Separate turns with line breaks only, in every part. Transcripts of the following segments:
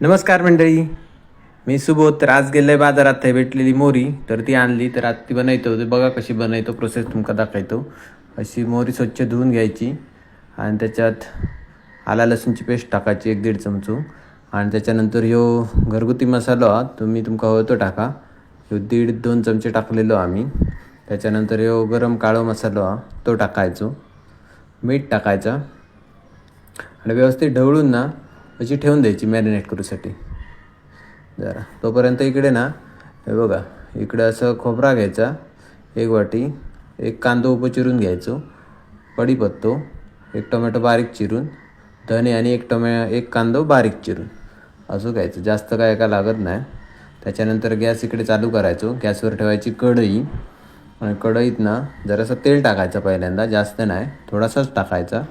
नमस्कार मंडळी. मी सुबोध तर आज गेले बाजारात थंय भेटलेली मोरी तर ती आणली तर आज ती बनवतो. बघा कशी बनवतो प्रोसेस तुमका दाखवतो. अशी मोरी स्वच्छ धुवून घ्यायची आणि त्याच्यात आला लसूणची पेस्ट टाकायची एक दीड चमचो. आणि त्याच्यानंतर ह्यो घरगुती मसालो हा तुम्ही तुमका हवं तो टाका. ह्यो दीड दोन चमचे टाकलेलो आम्ही. त्याच्यानंतर ह्यो गरम काळो मसालो हा तो टाकायचो. मीठ टाकायचा. आणि व्यवस्थित ढवळून ना अशी ठेवून द्यायची मॅरिनेट करूसाठी. जरा. तोपर्यंत इकडे ना हे बघा इकडे असं खोबरा घ्यायचा. एक वाटी. एक कांदो उभं चिरून घ्यायचो कडीपत्तो एक टोमॅटो बारीक चिरून. धने आणि एक टोमॅ एक कांदो बारीक चिरून. असं घ्यायचं. जास्त काय का लागत नाही. त्याच्यानंतर गॅस इकडे चालू करायचो. गॅसवर ठेवायची कढई. आणि कढईत ना जरासं तेल टाकायचं पहिल्यांदा. जास्त नाही. थोडासाच टाकायचा.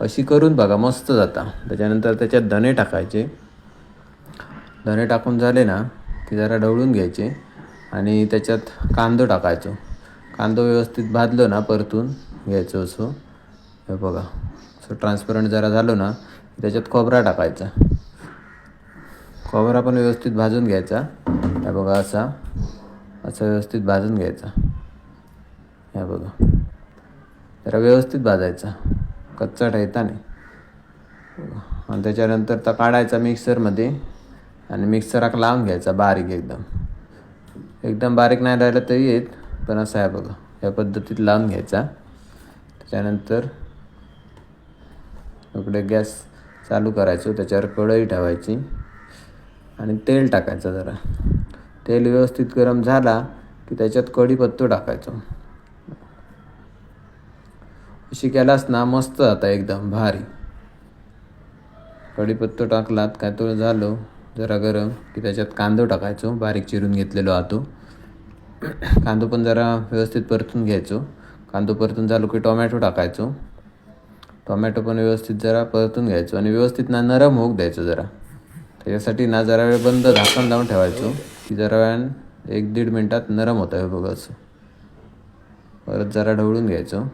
अशी करून बघा मस्त जाता. त्याच्यानंतर त्याच्यात दणे टाकायचे. धने टाकून झाले ना की जरा ढवळून घ्यायचे आणि त्याच्यात कांदो टाकायचो. कांदो व्यवस्थित भाजलो ना परतून घ्यायचो असं. हे बघा असं ट्रान्सपरंट जरा झालो ना त्याच्यात खोबरा टाकायचा. खोबरा पण व्यवस्थित भाजून घ्यायचा. हे बघा असा असा व्यवस्थित भाजून घ्यायचा. हे बघा जरा व्यवस्थित भाजायचा. कच्चा ठेवता नाही आणि त्याच्यानंतर तर काढायचा मिक्सरमध्ये आणि मिक्सराक लावून घ्यायचा बारीक एकदम. एकदम बारीक नाही राहिलं तरी येत पण असं आहे बघा. या पद्धतीत लावून घ्यायचा. त्याच्यानंतर इकडे गॅस चालू करायचो त्याच्यावर कढई ठेवायची आणि तेल टाकायचं जरा. तेल व्यवस्थित गरम झाला की त्याच्यात कढीपत्तो टाकायचो. अशी केलास ना मस्त आता एकदम भारी. कढीपत्तो टाकलात काय तो झालो. जरा गरम की त्याच्यात कांदो टाकायचो बारीक चिरून घेतलेलो आतो. कांदो पण जरा व्यवस्थित परतून घ्यायचो. कांदो परतून झालो की टोमॅटो टाकायचो. टोमॅटो पण व्यवस्थित जरा परतून घ्यायचो आणि व्यवस्थित ना नरम होऊ द्यायचो जरा. त्याच्यासाठी ना जरा वेळ बंद झाकण लावून ठेवायचो की जरा वेळान एक दीड मिनटात नरम होतं हे बघा असं. परत जरा ढवळून घ्यायचो.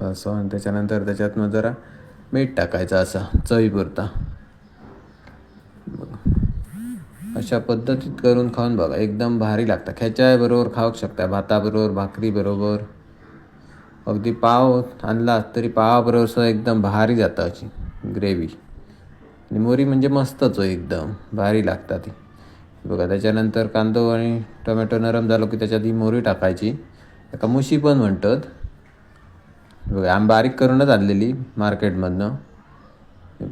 असं आणि त्याच्यानंतर त्याच्यातनं जरा मीठ टाकायचं असा चवीपुरता अशा पद्धतीत करून खाऊन बघा एकदम भारी लागतं खेचाय बरोबर खाऊ शकता भाताबरोबर भाकरी बरोबर. अगदी पाव आणला तरी पावाबरोबर सुद्धा एकदम भारी जातं अशी ग्रेव्ही. आणि मोरी म्हणजे मस्तच हो एकदम भारी लागतात ती. बघा त्याच्यानंतर कांदो आणि टोमॅटो नरम झालो की त्याच्यात ही मोरी टाकायची. एका मुशी पण म्हणतात. बघा आम्ही बारीक करूनच आणलेली मार्केटमधनं. हे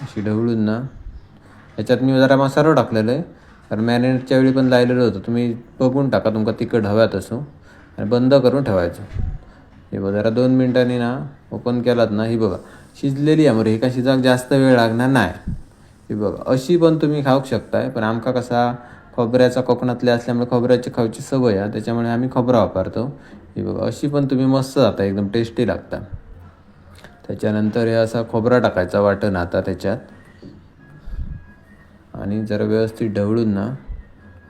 अशी ढवळून ना. याच्यात मी जरा मसालो टाकलेलो आहे. कारण मॅरिनेटच्या वेळी पण लायलेलं होतं. तुम्ही बघून टाका तुमका तिखट हव्यात असो. आणि बंद करून ठेवायचं. हे बघा जरा दोन मिनटांनी ना ओपन केलात ना ही बघा. शिजलेली आहे मग एका शिजाक जास्त वेळ लागणार नाही. ही बघा अशी पण तुम्ही खाऊ शकताय. पण आमका कसा खोबऱ्याचा कोकणातले असल्यामुळे खोबऱ्याची खाऊची सवय आहे. त्याच्यामुळे आम्ही खोबरा वापरतो. ही बघा अशी पण तुम्ही मस्त जाता एकदम टेस्टी लागता. त्याच्यानंतर हे असा खोबरा टाकायचा वाटण आता त्याच्यात. आणि जरा व्यवस्थित ढवळून ना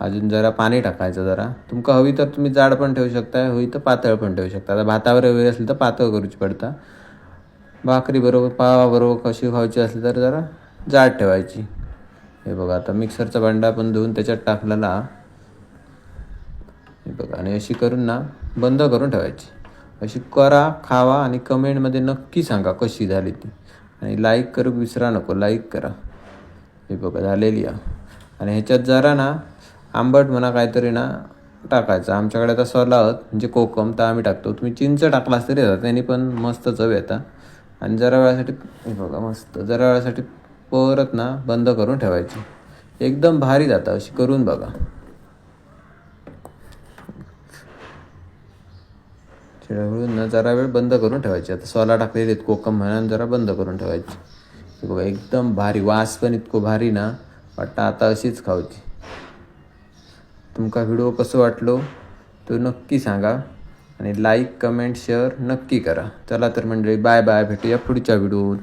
अजून जरा पाणी टाकायचं जरा. तुमका हवी तर तुम्ही जाड पण ठेवू शकता हवी तर पातळ पण ठेवू शकता. आता भातावर हवी असेल तर पातळ करूची पडता. भाकरी बरोबर पावाबरोबर कशी खायची असली तर जरा जाड ठेवायची. हे बघा आता मिक्सरचा भांडा पण धुवून त्याच्यात टाकलेला. हे बघा. आणि अशी करून ना बंद करून ठेवायची. अशी करा खावा आणि कमेंटमध्ये नक्की सांगा कशी झाली ती. आणि लाईक करू विसरा नको. लाईक करा. हे बघा झालेली आहे. आणि ह्याच्यात जरा ना आंबट म्हणा काहीतरी ना टाकायचं. आमच्याकडे आता सोलावत म्हणजे कोकम तर आम्ही टाकतो. तुम्ही चिंच टाकलास तरी येतात. त्यांनी पण मस्त चव येतात आणि जरा वेळासाठी हे बघा मस्त. जरा वेळासाठी परत ना बंद करून ठेवायची. एकदम भारी जातं. अशी करून बघा. चिडवळून ना जरा वेळ बंद करून ठेवायची. आता सोला टाकलेले आहेत कोकम म्हणून जरा बंद करून ठेवायची. बघा एकदम भारी वास पण इतकं भारी ना. वाटतं आता अशीच खाऊची. तुमका व्हिडिओ कसं वाटलो तो नक्की सांगा. आणि लाईक कमेंट शेअर नक्की करा. चला तर मंडळी बाय बाय. भेटूया पुढच्या व्हिडिओत.